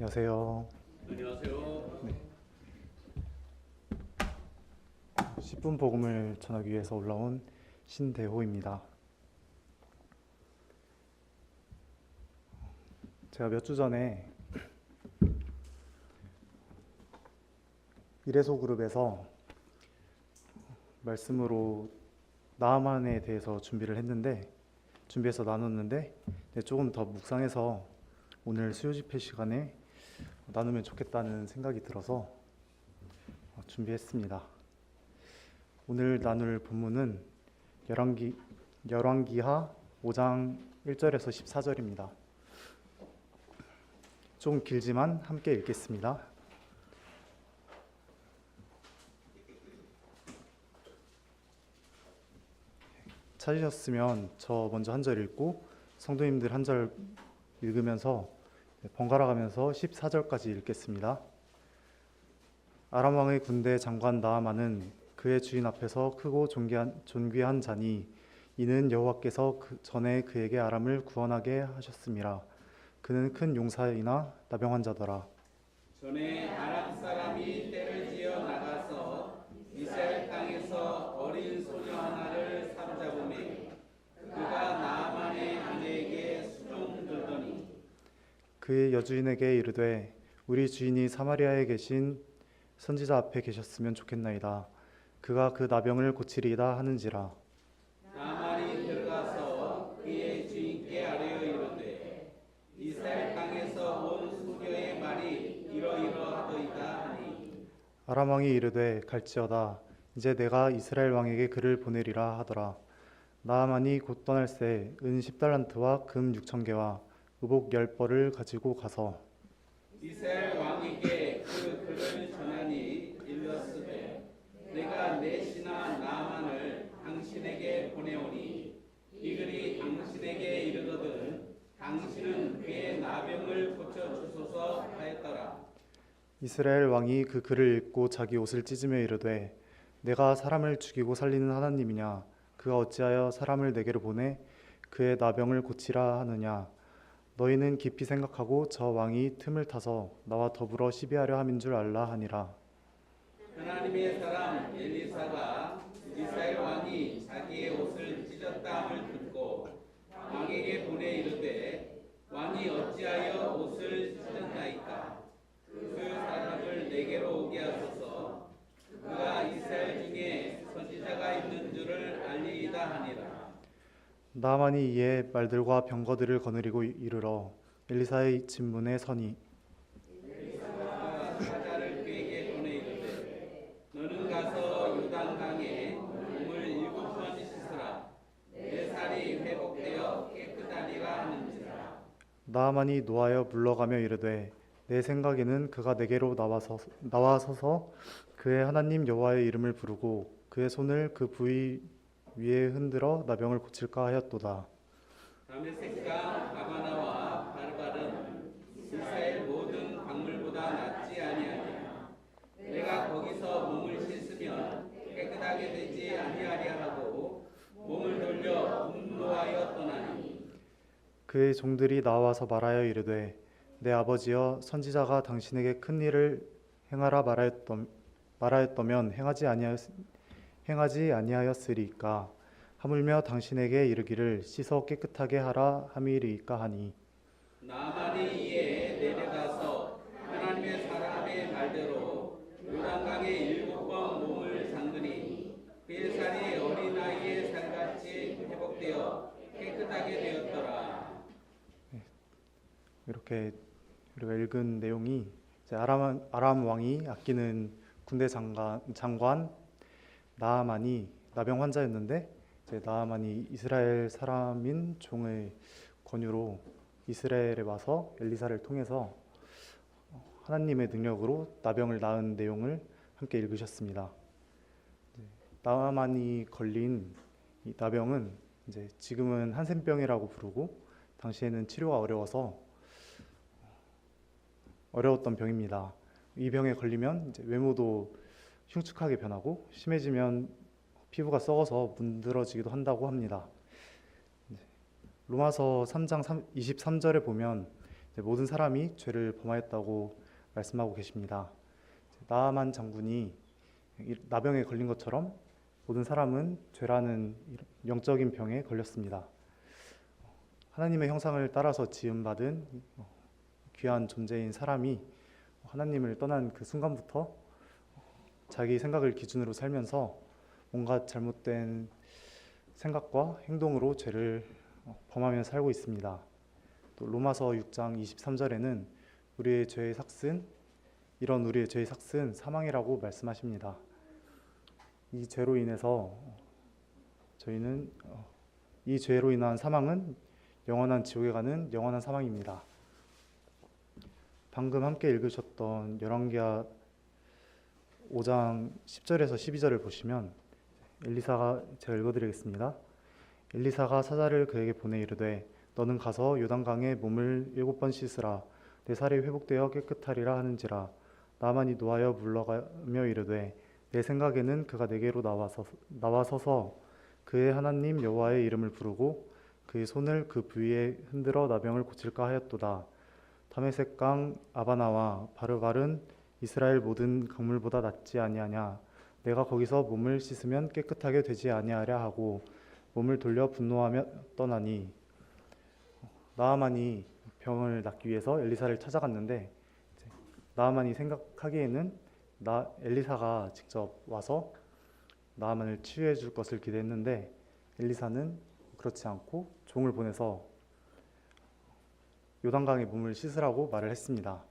안녕하세요. 안녕하세요. 10분 복음을 전하기 위해서 올라온 신대호입니다. 제가 몇 주 전에 이래소 그룹에서 말씀으로 나만에 대해서 준비를 했는데 준비해서 나눴는데 네, 조금 더 묵상해서 오늘 수요 집회 시간에 나누면 좋겠다는 생각이 들어서 어, 준비했습니다. 오늘 나눌 본문은 열왕기 열왕기하 5장 1절에서 14절입니다. 좀 길지만 함께 읽겠습니다. 찾으셨으면 저 먼저 한 절 읽고 성도님들 한 절 읽으면서 번갈아 가면서 14절까지 읽겠습니다. 아람 왕의 군대 장관 나아만은 그의 주인 앞에서 크고 존귀한, 존귀한 자니 이는 여호와께서 그 전에 그에게 아람을 구원하게 하셨음이라 그는 큰 용사이나 나병 환자더라 전에 아람 사람이 때를 지어 나가서 이스라엘 땅에서 어린 소녀 하나를 사로잡음에 그가 나아만의 아내에게 수종 들더니 그의 여주인에게 이르되 우리 주인이 사마리아에 계신 선지자 앞에 계셨으면 좋겠나이다. 그가 그 나병을 고치리이다 하는지라. 나만이 들어가서 그의 주인께 아뢰어 이르되 이스라엘 땅에서 온 수녀의 말이 이러이러하더이다 하니. 아람 왕이 이르되 갈지어다. 이제 내가 이스라엘 왕에게 그를 보내리라 하더라. 나아만이 곧 떠날 새 은 10달란트와 금 6천 개와 의복 열 벌을 가지고 가서 이스라엘 왕에게 그 글을 전하니 일렀으되 내가 내 신하 나만을 당신에게 보내오니 이 글이 당신에게 이르거든 당신은 그의 나병을 고쳐 주소서 하였더라. 이스라엘 왕이 그 글을 읽고 자기 옷을 찢으며 이르되 내가 사람을 죽이고 살리는 하나님이냐? 그가 어찌하여 사람을 내게로 보내 그의 나병을 고치라 하느냐 너희는 깊이 생각하고 저 왕이 틈을 타서 나와 더불어 시비하려 함인 줄 알라 하니라. 하나님의 사람 엘리사가 이스라엘 왕이 자기의 옷을 찢었다함을 듣고 왕에게 보내 이르되 왕이 어찌하여 옷을 찢었나이까? 그 사람을 내게로 오게 하소서 그가 이스라엘 중에 선지자가 있는 줄을 알리이다 하니라 나만이 이에 말들과 병거들을 거느리고 이르러 엘리사의 진문에 서니. 나만이 노하여 물러가며 이르되 내 생각에는 그가 내게로 나와서 나와 서서 그의 하나님 여호와의 이름을 부르고 그의 손을 그 부위 위에 흔들어 나병을 고칠까 하였도다. 다메섹과 가바나와 바르바른 이스라엘 모든 광물보다 낫지 아니하냐 내가 거기서 몸을 씻으면 깨끗하게 되지 아니하랴 하고 몸을 돌려 분노하여 떠나니 그의 종들이 나와서 말하여 이르되 내 아버지여 선지자가 당신에게 큰 일을 행하라 말하였던 말하였더면 행하지 아니하였 행하지 아니하였으리까? 하물며 당신에게 이르기를 씻어 깨끗하게 하라 함이리까 하니? 나만이 이에 내려가서 하나님의 사람의 말대로 요단강에 일곱 번 몸을 잠그니 살이 어린아이의 살같이 회복되어 깨끗하게 되었더라. 이렇게 우리가 읽은 내용이 아람 아람 왕이 아끼는 군대 장관 장관 나아만이 나병 환자였는데 이제 나아만이 이스라엘 사람인 종의 권유로 이스라엘에 와서 엘리사를 통해서 하나님의 능력으로 나병을 낳은 내용을 함께 읽으셨습니다. 나아만이 걸린 이 나병은 이제 지금은 한센병이라고 부르고 당시에는 치료가 어려워서 어려웠던 병입니다. 이 병에 걸리면 외모도 흉측하게 변하고 심해지면 피부가 썩어서 문드러지기도 한다고 합니다. 로마서 3장 23절에 보면 모든 사람이 죄를 범하였다고 말씀하고 계십니다. 나아만 장군이 이 나병에 걸린 것처럼 모든 사람은 죄라는 영적인 병에 걸렸습니다. 하나님의 형상을 따라서 지음받은 귀한 존재인 사람이 하나님을 떠난 그 순간부터 자기 생각을 기준으로 살면서 뭔가 잘못된 생각과 행동으로 죄를 범하며 살고 있습니다. 또 로마서 6장 23절에는 우리의 죄의 삭슨 이런 우리의 죄의 삭슨 사망이라고 말씀하십니다. 이 죄로 인해서 저희는 어, 이 죄로 인한 사망은 영원한 지옥에 가는 영원한 사망입니다. 방금 함께 읽으셨던 열왕기하 5장 10절에서 12절을 보시면 엘리사가 제가 읽어드리겠습니다. 엘리사가 사자를 그에게 보내 이르되 너는 가서 요단강에 몸을 일곱 번 씻으라 내 살이 회복되어 깨끗하리라 하는지라 나만이 노하여 물러가며 이르되 내 생각에는 그가 내게로 나와서 나와서서 그의 하나님 여호와의 이름을 부르고 그의 손을 그 부위에 흔들어 나병을 고칠까 하였도다. 다메섹강 아바나와 바르발은 이스라엘 모든 강물보다 낫지 아니하냐. 내가 거기서 몸을 씻으면 깨끗하게 되지 아니하랴 하고 몸을 돌려 분노하며 떠나니 나아만이 병을 낫기 위해서 엘리사를 찾아갔는데 나아만이 생각하기에는 나 엘리사가 직접 와서 나아만을 치유해 줄 것을 기대했는데 엘리사는 그렇지 않고 종을 보내서 요단강에 몸을 씻으라고 말을 했습니다.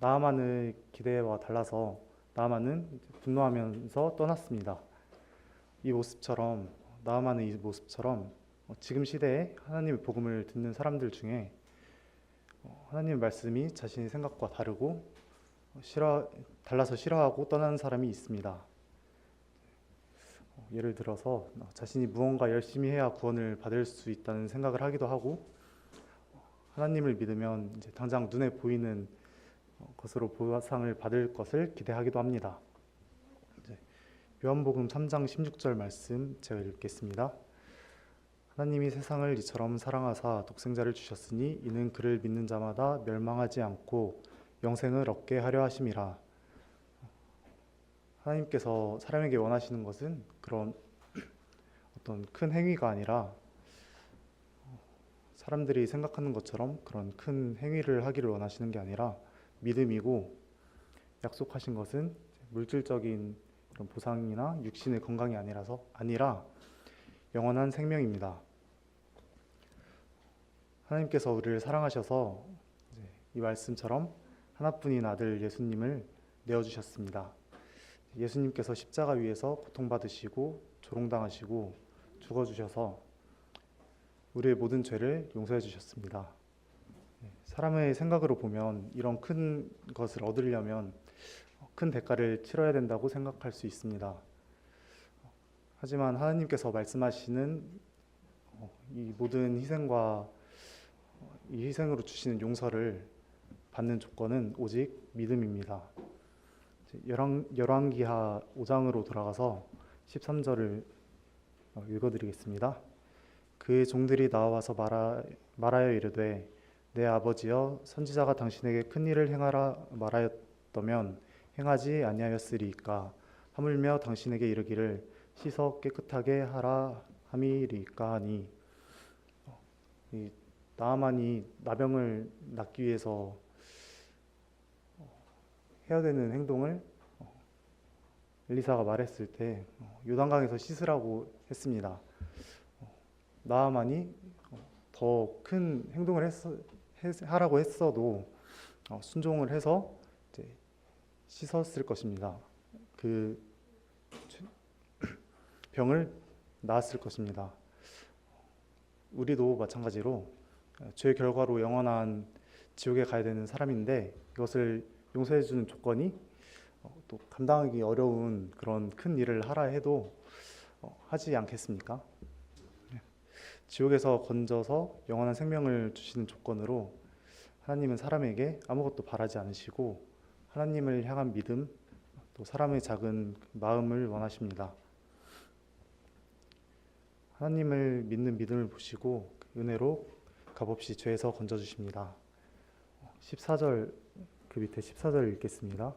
나아만의 기대와 달라서 나아만은 이제 분노하면서 떠났습니다. 이 모습처럼 나아만의 이 모습처럼 어, 지금 시대에 하나님의 복음을 듣는 사람들 중에 어, 하나님의 말씀이 자신의 생각과 다르고 어, 싫어 달라서 싫어하고 떠나는 사람이 있습니다. 어, 예를 들어서 어, 자신이 무언가 열심히 해야 구원을 받을 수 있다는 생각을 하기도 하고 어, 하나님을 믿으면 당장 눈에 보이는 어, 것으로 보상을 받을 것을 기대하기도 합니다. 요한복음 3장 16절 말씀 제가 읽겠습니다. 하나님이 세상을 이처럼 사랑하사 독생자를 주셨으니 이는 그를 믿는 자마다 멸망하지 않고 영생을 얻게 하려 하심이라. 하나님께서 사람에게 원하시는 것은 그런 어떤 큰 행위가 아니라 사람들이 생각하는 것처럼 그런 큰 행위를 하기를 원하시는 게 아니라 믿음이고 약속하신 것은 물질적인 그런 보상이나 육신의 건강이 아니라서 아니라 영원한 생명입니다. 하나님께서 우리를 사랑하셔서 이 말씀처럼 하나뿐인 아들 예수님을 내어 주셨습니다. 예수님께서 십자가 위에서 고통받으시고 조롱당하시고 죽어 주셔서 우리의 모든 죄를 용서해 주셨습니다. 네, 사람의 생각으로 보면 이런 큰 것을 얻으려면 큰 대가를 치러야 된다고 생각할 수 있습니다. 하지만 하나님께서 말씀하시는 어, 이 모든 희생과 이 희생으로 주시는 용서를 받는 조건은 오직 믿음입니다. 열왕기하 5장으로 돌아가서 13절을 어, 읽어드리겠습니다. 그의 종들이 나와서 말하, 말하여 이르되 내 아버지여 선지자가 당신에게 큰 일을 행하라 말하였다면 행하지 아니하였으리이까 하물며 당신에게 이르기를 씻어 깨끗하게 하라 함이리이까 하니 어, 이 나아만이 나병을 낫기 위해서 어, 해야 되는 행동을 어, 엘리사가 말했을 때 어, 요단강에서 씻으라고 했습니다. 어, 나아만이 더 큰 행동을 했- 하라고 했어도 어, 순종을 해서 이제 씻었을 것입니다. 그 죄- 병을 나았을 것입니다. 우리도 마찬가지로 죄 결과로 영원한 지옥에 가야 되는 사람인데 이것을 용서해 주는 조건이 어, 또 감당하기 어려운 그런 큰 일을 하라 해도 어, 하지 않겠습니까? 네. 지옥에서 건져서 영원한 생명을 주시는 조건으로 하나님은 사람에게 아무것도 바라지 않으시고 하나님을 향한 믿음 또 사람의 작은 마음을 원하십니다. 하나님을 믿는 믿음을 보시고 그 은혜로 값없이 죄에서 건져 주십니다. 14절 그 밑에 14절 읽겠습니다.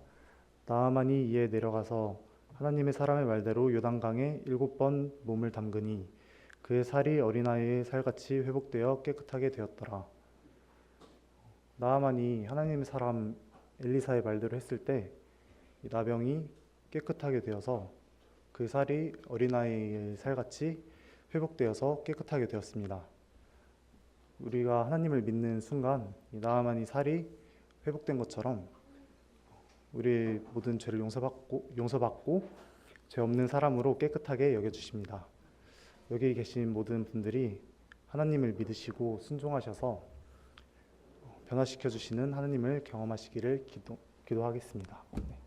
나아만이 이에 내려가서 하나님의 사람의 말대로 요단강에 일곱 번 몸을 담그니 그의 살이 어린아이의 살같이 회복되어 깨끗하게 되었더라. 나아만이 하나님의 사람 엘리사의 말대로 했을 때이 나병이 깨끗하게 되어서 그 살이 어린아이의 살같이 회복되어서 깨끗하게 되었습니다. 우리가 하나님을 믿는 순간 이 나아만이 살이 회복된 것처럼 우리 모든 죄를 용서받고 용서받고 죄 없는 사람으로 깨끗하게 여겨 주십니다. 여기 계신 모든 분들이 하나님을 믿으시고 순종하셔서 변화시켜 주시는 하나님을 경험하시기를 기도, 기도하겠습니다. 네.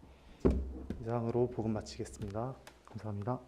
이상으로 복음 마치겠습니다. 감사합니다.